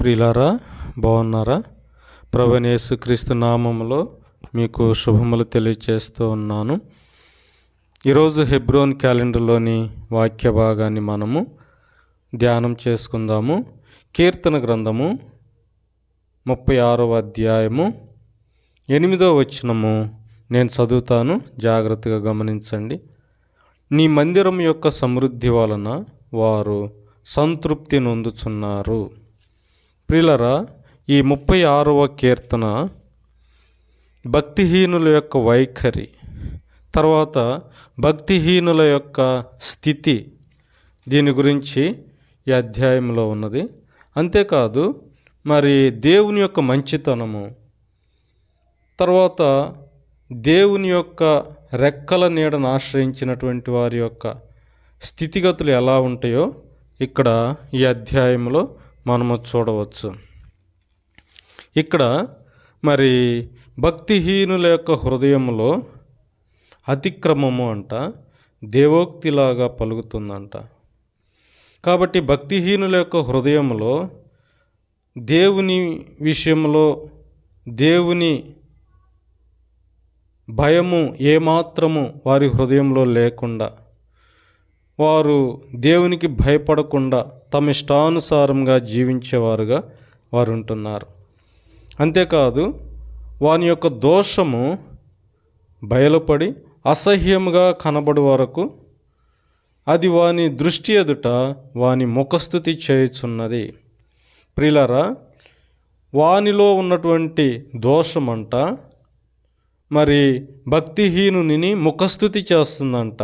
ప్రియులారా బాగున్నారా? ప్రభనేసు క్రీస్తు నామములో మీకు శుభములు తెలియచేస్తూ ఉన్నాను. ఈరోజు హెబ్రోన్ క్యాలెండర్లోని వాక్య భాగాన్ని మనము ధ్యానం చేసుకుందాము. కీర్తన గ్రంథము ముప్పై ఆరవ అధ్యాయము ఎనిమిదో వచనము నేను చదువుతాను. జాగ్రత్తగా గమనించండి. నీ మందిరం యొక్క సమృద్ధి వలన వారు సంతృప్తి నొందుచున్నారు. ప్రిలరా ఈ ముప్పై ఆరవ కీర్తన భక్తిహీనుల యొక్క వైఖరి తర్వాత భక్తిహీనుల యొక్క స్థితి దీని గురించి ఈ అధ్యాయంలో ఉన్నది. అంతేకాదు మరి దేవుని యొక్క మంచితనము తర్వాత దేవుని యొక్క రెక్కల నీడను ఆశ్రయించినటువంటి వారి యొక్క స్థితిగతులు ఎలా ఉంటాయో ఇక్కడ ఈ అధ్యాయంలో మనము చూడవచ్చు. ఇక్కడ మరి భక్తిహీనుల యొక్క హృదయంలో అతిక్రమము అంట దేవోక్తిలాగా పలుకుతుందంట. కాబట్టి భక్తిహీనుల యొక్క హృదయంలో దేవుని విషయంలో దేవుని భయము ఏమాత్రము వారి హృదయంలో లేకుండా వారు దేవునికి భయపడకుండా తమ ఇష్టానుసారంగా జీవించేవారుగా వారు ఉంటున్నారు అంతేకాదు వాని యొక్క దోషము బయలుపడి అసహ్యముగా కనబడు వరకు అది వాని దృష్టి ఎదుట వాని ముఖస్థుతి చేయుచున్నది. ప్రిలరా వానిలో ఉన్నటువంటి దోషమంట మరి భక్తిహీనుని ముఖస్థుతి చేస్తుందంట.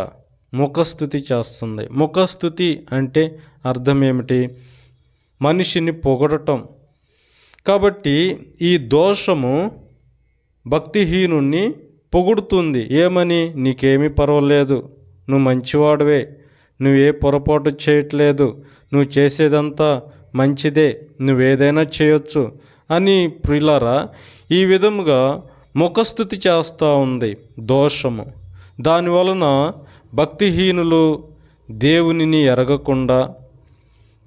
ముఖస్థుతి చేస్తుంది. ముఖస్థుతి అంటే అర్థం ఏమిటి మనిషిని పొగడటం. కాబట్టి ఈ దోషము భక్తిహీనుణ్ణి పొగుడుతుంది. ఏమని? నీకేమీ పర్వాలేదు. నువ్వు మంచివాడివే. నువ్వే పొరపాటు చేయట్లేదు. నువ్వు చేసేదంతా మంచిదే. నువ్వేదైనా చేయొచ్చు అని ప్రిలరా ఈ విధముగా ముఖస్థుతి చేస్తూ ఉంది దోషము. దాని వలన భక్తిహీనులు దేవునిని ఎరగకుండా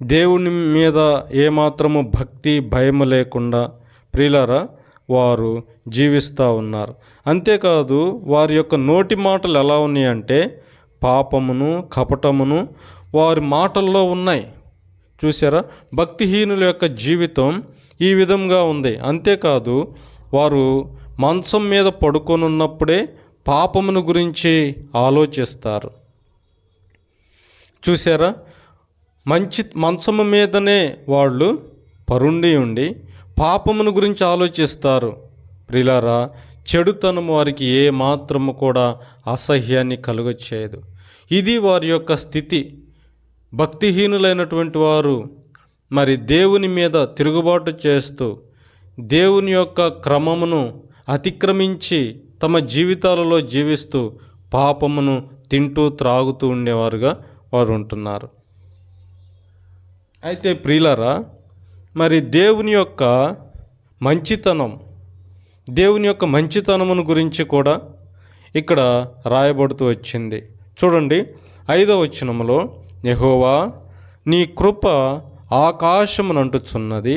దేవుని మీద ఏమాత్రము భక్తి భయము లేకుండా ప్రియులరా వారు జీవిస్తూ ఉన్నారు. అంతేకాదు వారి యొక్క నోటి మాటలు ఎలా ఉన్నాయంటే పాపమును కపటమును వారి మాటల్లో ఉన్నాయి. చూసారా భక్తిహీనుల యొక్క జీవితం ఈ విధంగా ఉంది. అంతేకాదు వారు మంచం మీద పడుకొని ఉన్నప్పుడే పాపమును గురించి ఆలోచిస్తారు. చూసారా మంచి మంచము మీదనే వాళ్ళు పరుండి ఉండి పాపమును గురించి ఆలోచిస్తారు. ప్రిలారా చెడుతనం వారికి ఏ మాత్రము కూడా అసహ్యాన్ని కలుగచేయదు. ఇది వారి యొక్క స్థితి. భక్తిహీనులైనటువంటి వారు మరి దేవుని మీద తిరుగుబాటు చేస్తూ దేవుని యొక్క క్రమమును అతిక్రమించి తమ జీవితాలలో జీవిస్తూ పాపమును తింటూ త్రాగుతూ ఉండేవారుగా వారు ఉంటున్నారు. అయితే ప్రియులరా మరి దేవుని యొక్క మంచితనం దేవుని యొక్క మంచితనమును గురించి కూడా ఇక్కడ రాయబడుతూ వచ్చింది. చూడండి ఐదవ వచనములో యహోవా నీ కృప ఆకాశమునంటుచున్నది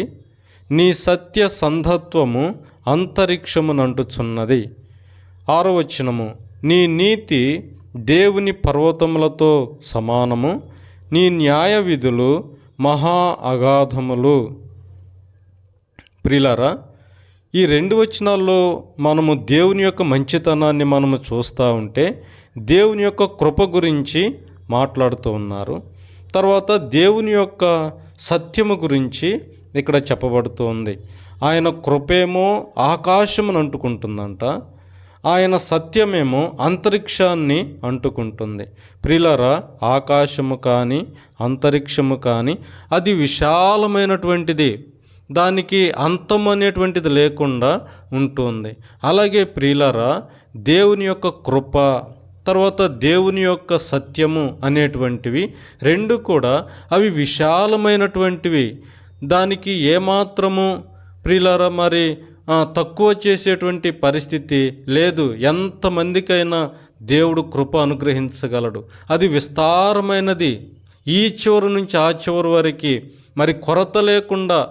నీ సత్య సంధత్వము అంతరిక్షమునంటుచున్నది. ఆరో వచనము నీ నీతి దేవుని పర్వతములతో సమానము నీ న్యాయ విధులు మహా అగాధములు. ప్రిలరా ఈ రెండు వచనాల్లో మనము దేవుని యొక్క మంచితనాన్ని మనము చూస్తూ ఉంటే దేవుని యొక్క కృప గురించి మాట్లాడుతూ ఉన్నారు. తర్వాత దేవుని యొక్క సత్యము గురించి ఇక్కడ చెప్పబడుతోంది ఆయన కృపేమో ఆకాశమును అంటుకుంటుందంట ఆయన సత్యమేమో అంతరిక్షాన్ని అంటుకుంటుంది. ప్రిలరా ఆకాశము కానీ అంతరిక్షము కానీ అది విశాలమైనటువంటిది. దానికి అంతం అనేటువంటిది లేకుండా ఉంటుంది. అలాగే ప్రియులరా దేవుని యొక్క కృప తర్వాత దేవుని యొక్క సత్యము అనేటువంటివి రెండు కూడా అవి విశాలమైనటువంటివి. దానికి ఏమాత్రము ప్రియులరా మరి తక్కువ చేసేటువంటి పరిస్థితి లేదు. ఎంతమందికైనా దేవుడు కృప అనుగ్రహించగలడు. అది విస్తారమైనది. ఈ చివరి నుంచి ఆ చివరి వరకు మరి కొరత లేకుండా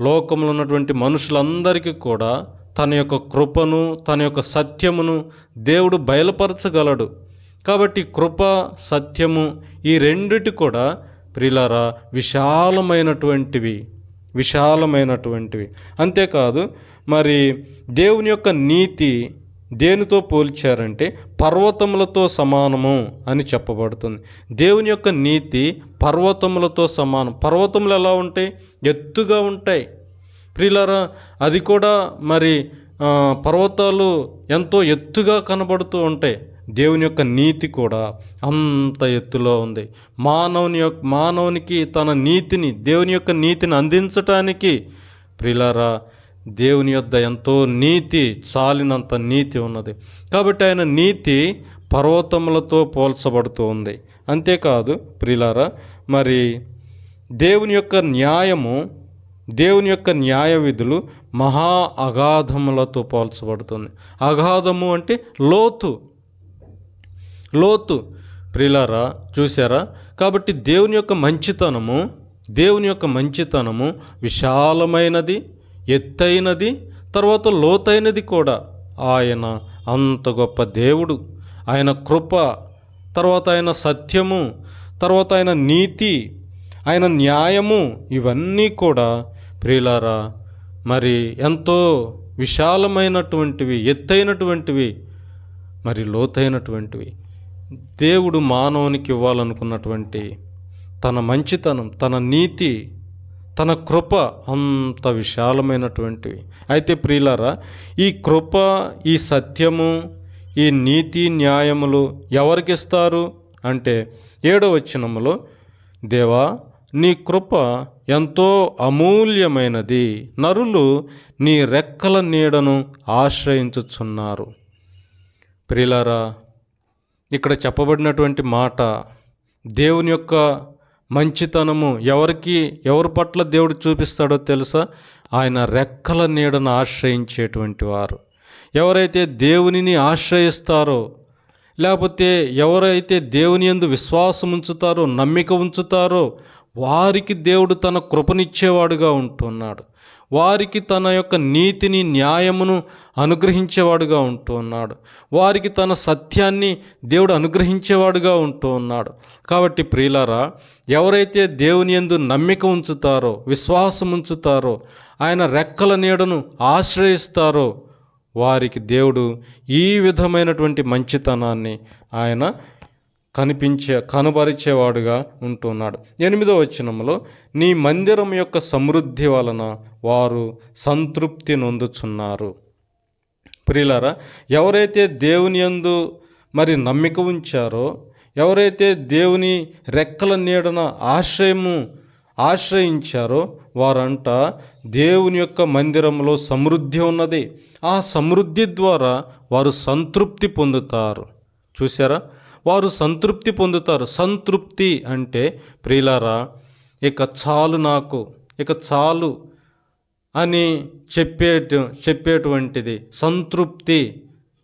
లోకంలో ఉన్నటువంటి మనుషులందరికీ కూడా తన యొక్క కృపను తన యొక్క సత్యమును దేవుడు బయలుపరచగలడు. కాబట్టి కృప సత్యము ఈ రెండిటి కూడా ప్రిలారా విశాలమైనటువంటివి. విశాలమైనటువంటివి. అంతేకాదు మరి దేవుని యొక్క నీతి దేనితో పోల్చారంటే పర్వతములతో సమానము అని చెప్పబడుతుంది. దేవుని యొక్క నీతి పర్వతములతో సమానం. పర్వతములు ఎలా ఉంటాయి? ఎత్తుగా ఉంటాయి. ప్రిలరా అది కూడా మరి పర్వతాలు ఎంతో ఎత్తుగా కనబడుతూ ఉంటాయి. దేవుని యొక్క నీతి కూడా అంత ఎత్తులో ఉంది. మానవుని యొక్క మానవునికి తన నీతిని దేవుని యొక్క నీతిని అందించటానికి ప్రిలారా దేవుని యొద్ద ఎంతో నీతి చాలినంత నీతి ఉన్నది. కాబట్టి ఆయన నీతి పర్వతములతో పోల్చబడుతూ ఉంది. అంతేకాదు ప్రిలారా మరి దేవుని యొక్క న్యాయము దేవుని యొక్క న్యాయ విధులు మహా అగాధములతో పోల్చబడుతుంది. అగాధము అంటే లోతు లోతు. ప్రిలారా చూసారా కాబట్టి దేవుని యొక్క మంచితనము దేవుని యొక్క మంచితనము విశాలమైనది ఎత్తైనది తర్వాత లోతైనది కూడా ఆయన అంత గొప్ప దేవుడు. ఆయన కృప తర్వాత ఆయన సత్యము తర్వాత ఆయన నీతి ఆయన న్యాయము ఇవన్నీ కూడా ప్రియులారా మరి ఎంతో విశాలమైనటువంటివి ఎత్తైనటువంటివి మరి లోతైనటువంటివి. దేవుడు మానవునికి ఇవ్వాలనుకున్నటువంటి తన మంచితనం తన నీతి తన కృప అంత విశాలమైనటువంటివి అయితే ప్రియులారా ఈ కృప ఈ సత్యము ఈ నీతి న్యాయములు ఎవరికి ఇస్తారు? అంటే ఏడో వచనములో దేవా నీ కృప ఎంతో అమూల్యమైనది. నరులు నీ రెక్కల నీడను ఆశ్రయించుచున్నారు. ప్రిలారా ఇక్కడ చెప్పబడినటువంటి మాట దేవుని యొక్క మంచితనము ఎవరికి ఎవరి పట్ల దేవుడు చూపిస్తాడో తెలుసా? ఆయన రెక్కల నీడను ఆశ్రయించేటువంటి వారు. ఎవరైతే దేవునిని ఆశ్రయిస్తారో లేకపోతే ఎవరైతే దేవుని యందు విశ్వాసం ఉంచుతారో నమ్మిక ఉంచుతారో వారికి దేవుడు తన కృపనిచ్చేవాడుగా ఉంటున్నాడు. వారికి తన యొక్క నీతిని న్యాయమును అనుగ్రహించేవాడుగా ఉంటూ ఉన్నాడు. వారికి తన సత్యాన్ని దేవుడు అనుగ్రహించేవాడుగా ఉంటూ ఉన్నాడు. కాబట్టి ప్రియులారా ఎవరైతే దేవుని ఎందు నమ్మిక ఉంచుతారో విశ్వాసం ఉంచుతారో ఆయన రెక్కల నీడను ఆశ్రయిస్తారో వారికి దేవుడు ఈ విధమైనటువంటి మంచితనాన్ని ఆయన కనిపించే కనబరిచేవాడుగా ఉంటున్నాడు. ఎనిమిదో వచనంలో నీ మందిరం యొక్క సమృద్ధి వలన వారు సంతృప్తి నొందుచున్నారు. ప్రియులారా ఎవరైతే దేవుని యందు మరి నమ్మిక ఉంచారో ఎవరైతే దేవుని రెక్కల నీడన ఆశ్రయము ఆశ్రయించారో వారంట దేవుని యొక్క మందిరంలో సమృద్ధి ఉన్నది. ఆ సమృద్ధి ద్వారా వారు సంతృప్తి పొందుతారు. చూసారా వారు సంతృప్తి పొందుతారు. సంతృప్తి అంటే ప్రియులారా ఇక చాలు నాకు ఇక చాలు అని చెప్పేట చెప్పేటువంటిది. సంతృప్తి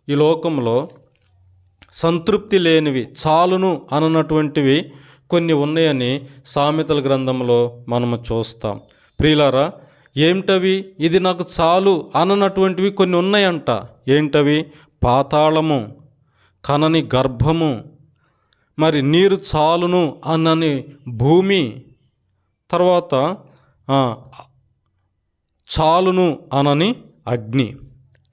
ఈ లోకంలో సంతృప్తి లేనివి చాలును అననటువంటివి కొన్ని ఉన్నాయని సామెతల గ్రంథంలో మనము చూస్తాం. ప్రియులారా ఏమిటవి? ఇది నాకు చాలు అననటువంటివి కొన్ని ఉన్నాయంట. ఏంటవి? పాతాళము. కనని గర్భము మరి నీరు చాలును అనని భూమి తర్వాత చాలును అనని అగ్ని.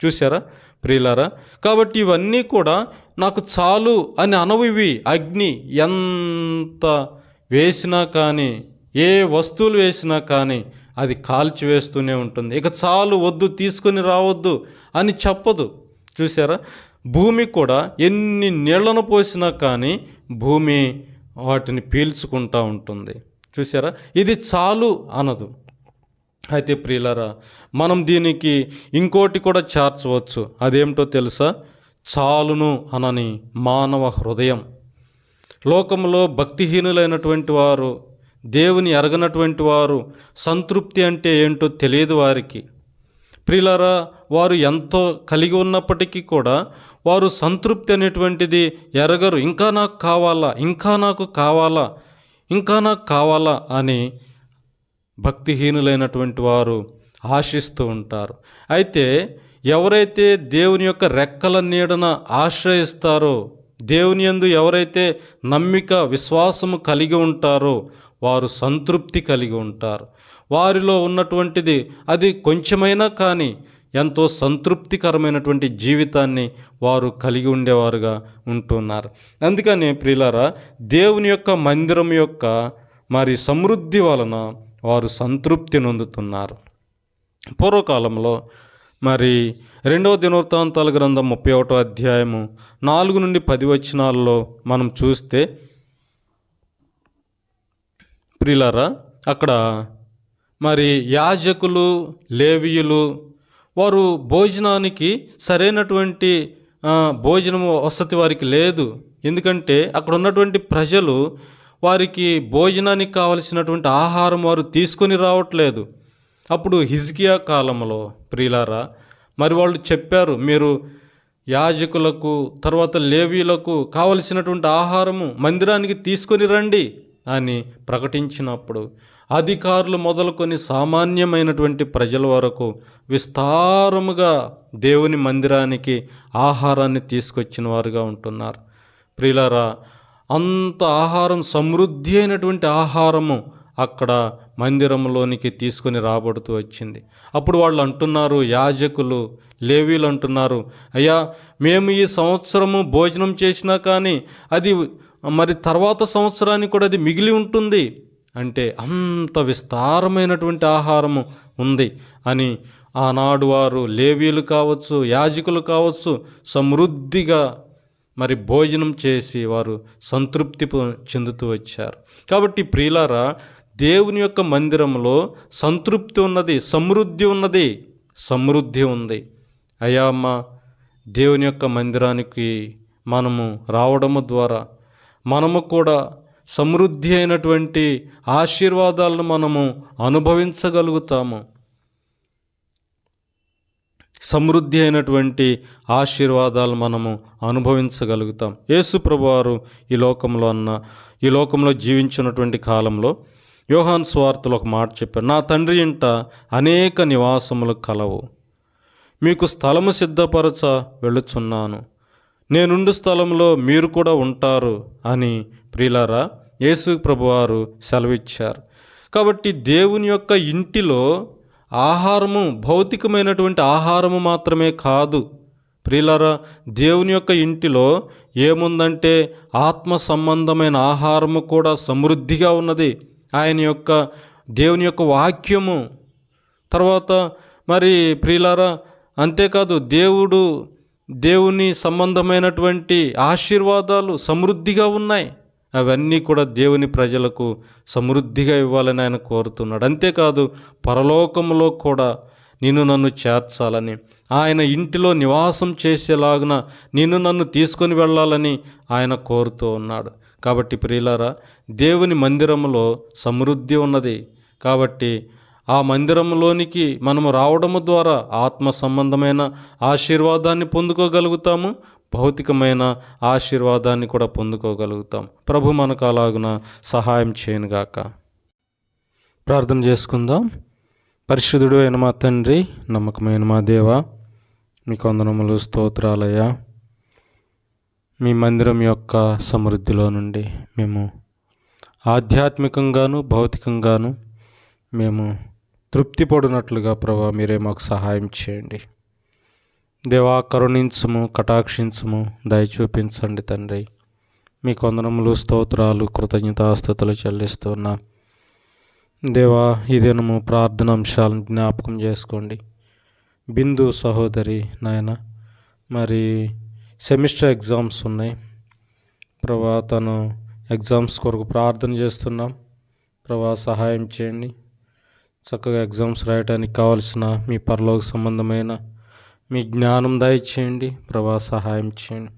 చూసారా ప్రియులారా? కాబట్టి ఇవన్నీ కూడా నాకు చాలు అని అనవివి అగ్ని ఎంత వేసినా కానీ ఏ వస్తువులు వేసినా కానీ అది కాల్చి వేస్తూనే ఉంటుంది. ఇక చాలు వద్దు తీసుకొని రావద్దు అని చెప్పదు. చూసారా భూమి కూడా ఎన్ని నీళ్ళను పోసినా కానీ భూమి వాటిని పీల్చుకుంటూ ఉంటుంది. చూసారా ఇది చాలు అనదు. అయితే ప్రియులరా మనం దీనికి ఇంకోటి కూడా చేర్చవచ్చు. అదేమిటో తెలుసా? చాలును అనని మానవ హృదయం. లోకంలో భక్తిహీనులైనటువంటి వారు దేవుని ఎరగనటువంటి వారు సంతృప్తి అంటే ఏంటో తెలియదు వారికి. ప్రియులారా వారు ఎంతో కలిగి ఉన్నప్పటికీ కూడా వారు సంతృప్తి అనేటువంటిది ఎరగరు. ఇంకా నాకు కావాలా? ఇంకా నాకు కావాలా? ఇంకా నాకు కావాలా? అని భక్తిహీనులైనటువంటి వారు ఆశిస్తూ ఉంటారు. అయితే ఎవరైతే దేవుని యొక్క రెక్కల నీడన ఆశ్రయిస్తారో దేవుని యందు ఎవరైతే నమ్మిక విశ్వాసము కలిగి ఉంటారో వారు సంతృప్తి కలిగి ఉంటారు. వారిలో ఉన్నటువంటిది అది కొంచెమైనా కానీ ఎంతో సంతృప్తికరమైనటువంటి జీవితాన్ని వారు కలిగి ఉండేవారుగా ఉంటున్నారు. అందుకని ప్రియులారా దేవుని యొక్క మందిరం యొక్క మరి సమృద్ధి వలన వారు సంతృప్తి నొందుతున్నారు. పూర్వకాలంలో మరి రెండవ దినవృత్తాంతాల గ్రంథం ముప్పై ఒకటో అధ్యాయము నాలుగు నుండి పది వచనాల్లో మనం చూస్తే ప్రిలారా అక్కడ మరి యాజకులు లేవియులు వారు భోజనానికి సరైనటువంటి భోజనం వసతి వారికి లేదు. ఎందుకంటే అక్కడ ఉన్నటువంటి ప్రజలు వారికి భోజనానికి కావలసినటువంటి ఆహారం వారు తీసుకొని రావట్లేదు. అప్పుడు హిజ్కియా కాలంలో ప్రియులారా మరి వాళ్ళు చెప్పారు మీరు యాజకులకు తర్వాత లేవీలకు కావలసినటువంటి ఆహారము మందిరానికి తీసుకొని రండి. అని ప్రకటించినప్పుడు అధికారులు మొదలుకొని సామాన్యమైనటువంటి ప్రజల వరకు విస్తారముగా దేవుని మందిరానికి ఆహారాన్ని తీసుకొచ్చిన వారుగా ఉంటున్నారు. ప్రిలరా అంత ఆహారం సమృద్ధి అయినటువంటి ఆహారము అక్కడ మందిరంలోనికి తీసుకొని రాబడుతూ వచ్చింది. అప్పుడు వాళ్ళు అంటున్నారు యాజకులు లేవీలు అంటున్నారు అయ్యా మేము ఈ సంవత్సరము భోజనం చేసినా కానీ అది మరి తర్వాత సంవత్సరానికి కూడా అది మిగిలి ఉంటుంది అంటే అంత విస్తారమైనటువంటి ఆహారము ఉంది అని ఆనాడు వారు లేవీలు కావచ్చు యాజకులు కావచ్చు సమృద్ధిగా మరి భోజనం చేసి వారు సంతృప్తి చెందుతూ వచ్చారు. కాబట్టి ప్రియులారా దేవుని యొక్క మందిరంలో సంతృప్తి ఉన్నది సమృద్ధి ఉన్నది సమృద్ధి ఉంది. అయ్యా అమ్మ దేవుని యొక్క మందిరానికి మనము రావడము ద్వారా మనము కూడా సమృద్ధి అయినటువంటి ఆశీర్వాదాలను మనము అనుభవించగలుగుతాము. సమృద్ధి అయినటువంటి ఆశీర్వాదాలు మనము అనుభవించగలుగుతాం. యేసు ప్రభువారు ఈ లోకంలో అన్న ఈ లోకంలో జీవించినటువంటి కాలంలో యోహాన్ స్వార్థలు ఒక మాట చెప్పారు నా తండ్రి ఇంట అనేక నివాసములు కలవు. మీకు స్థలము సిద్ధపరచ వెళ్ళుచున్నాను. నేనుండు స్థలంలో మీరు కూడా ఉంటారు అని ప్రియులారా యేసు ప్రభువారు సెలవిచ్చారు. కాబట్టి దేవుని యొక్క ఇంటిలో ఆహారము భౌతికమైనటువంటి ఆహారము మాత్రమే కాదు. ప్రియులారా దేవుని యొక్క ఇంటిలో ఏముందంటే ఆత్మ సంబంధమైన ఆహారము కూడా సమృద్ధిగా ఉన్నది. ఆయన యొక్క దేవుని యొక్క వాక్యము. తర్వాత మరి ప్రియులారా అంతేకాదు దేవుడు దేవుని సంబంధమైనటువంటి ఆశీర్వాదాలు సమృద్ధిగా ఉన్నాయి. అవన్నీ కూడా దేవుని ప్రజలకు సమృద్ధిగా ఇవ్వాలని ఆయన కోరుతున్నాడు. అంతేకాదు పరలోకంలో కూడా నేను నన్ను చేర్చాలని ఆయన ఇంటిలో నివాసం చేసేలాగున నేను నన్ను తీసుకొని వెళ్ళాలని ఆయన కోరుతూ ఉన్నాడు. కాబట్టి ప్రియులారా దేవుని మందిరంలో సమృద్ధి ఉన్నది. కాబట్టి ఆ మందిరంలోనికి మనము రావడము ద్వారా ఆత్మ సంబంధమైన ఆశీర్వాదాన్ని పొందుకోగలుగుతాము భౌతికమైన ఆశీర్వాదాన్ని కూడా పొందుకోగలుగుతాం ప్రభు మనకు అలాగున సహాయం చేయనుగాక. ప్రార్థన చేసుకుందాం. పరిశుద్ధుడు అయిన మా తండ్రి నమ్మకమైన మా దేవ మీ కొందనములు స్తోత్రాలయ్యా. మీ మందిరం యొక్క సమృద్ధిలో నుండి మేము ఆధ్యాత్మికంగాను భౌతికంగాను మేము తృప్తి పడినట్లుగా ప్రభా మీరే మాకు సహాయం చేయండి. దేవా కరుణించుము కటాక్షించుము దయచూపించండి తండ్రి. మీ కొందనములు స్తోత్రాలు కృతజ్ఞతాస్థుతులు చెల్లిస్తున్నా. దేవా ఈ దినము ప్రార్థన అంశాలను జ్ఞాపకం చేసుకోండి. బిందు సహోదరి నాయన మరి సెమిస్టర్ ఎగ్జామ్స్ ఉన్నాయి. ప్రభా తను ఎగ్జామ్స్ కొరకు ప్రార్థన చేస్తున్నాం. ప్రభా సహాయం చేయండి. చక్కగా ఎగ్జామ్స్ రాయడానికి కావలసిన మీ పరలోక సంబంధమైన మీ జ్ఞానం దయచేయండి ప్రభా సహాయం చేయండి.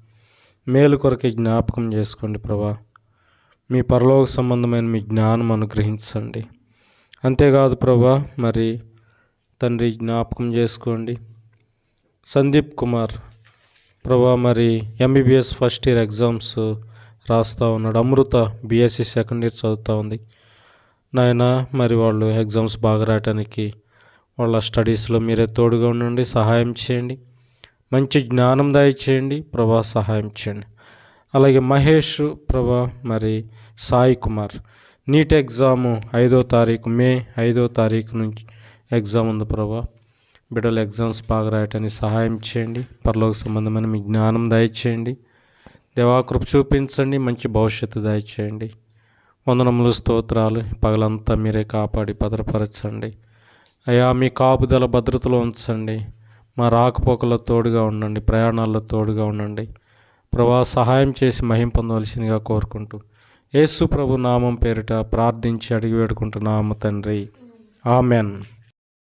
మేలు కొరకే జ్ఞాపకం చేసుకోండి ప్రభా. మీ పరలోక సంబంధమైన మీ జ్ఞానం అనుగ్రహించండి. అంతేకాదు ప్రభా మరి తండ్రి జ్ఞాపకం చేసుకోండి. సందీప్ కుమార్ ప్రభా మరి ఎంబీబీఎస్ ఫస్ట్ ఇయర్ ఎగ్జామ్స్ రాస్తూ ఉన్నాడు. అమృత బీఎస్సీ సెకండ్ ఇయర్ చదువుతూ ఉంది. నాయన మరి వాళ్ళు ఎగ్జామ్స్ బాగా రాయటానికి వాళ్ళ స్టడీస్లో మీరే తోడుగా ఉండండి సహాయం చేయండి. మంచి జ్ఞానం దయచేయండి ప్రభా సహాయం చేయండి. అలాగే మహేష్ ప్రభా మరి సాయి కుమార్ నీట్ ఎగ్జాము ఐదో తారీఖు మే ఐదో తారీఖు నుంచి ఎగ్జామ్ ఉంది ప్రభా. బిడ్డలు ఎగ్జామ్స్ బాగా రాయటానికి సహాయం చేయండి పరలోక సంబంధమైన మీ జ్ఞానం దయచేయండి. దేవాకృప చూపించండి మంచి భవిష్యత్తు దయచేయండి. వందనములు స్తోత్రాలు. పగలంతా మీరే కాపాడి భద్రపరచండి. అయ్యా మీ కాపుదల భద్రతలో ఉంచండి. మా రాకపోకలో తోడుగా ఉండండి. ప్రయాణాల్లో తోడుగా ఉండండి. ప్రభా సహాయం చేసి మహిం పొందవలసిందిగా కోరుకుంటూ యేసు ప్రభు నామం పేరిట ప్రార్థించి అడిగి వేడుకుంటున్నాము తండ్రి. ఆమెన్.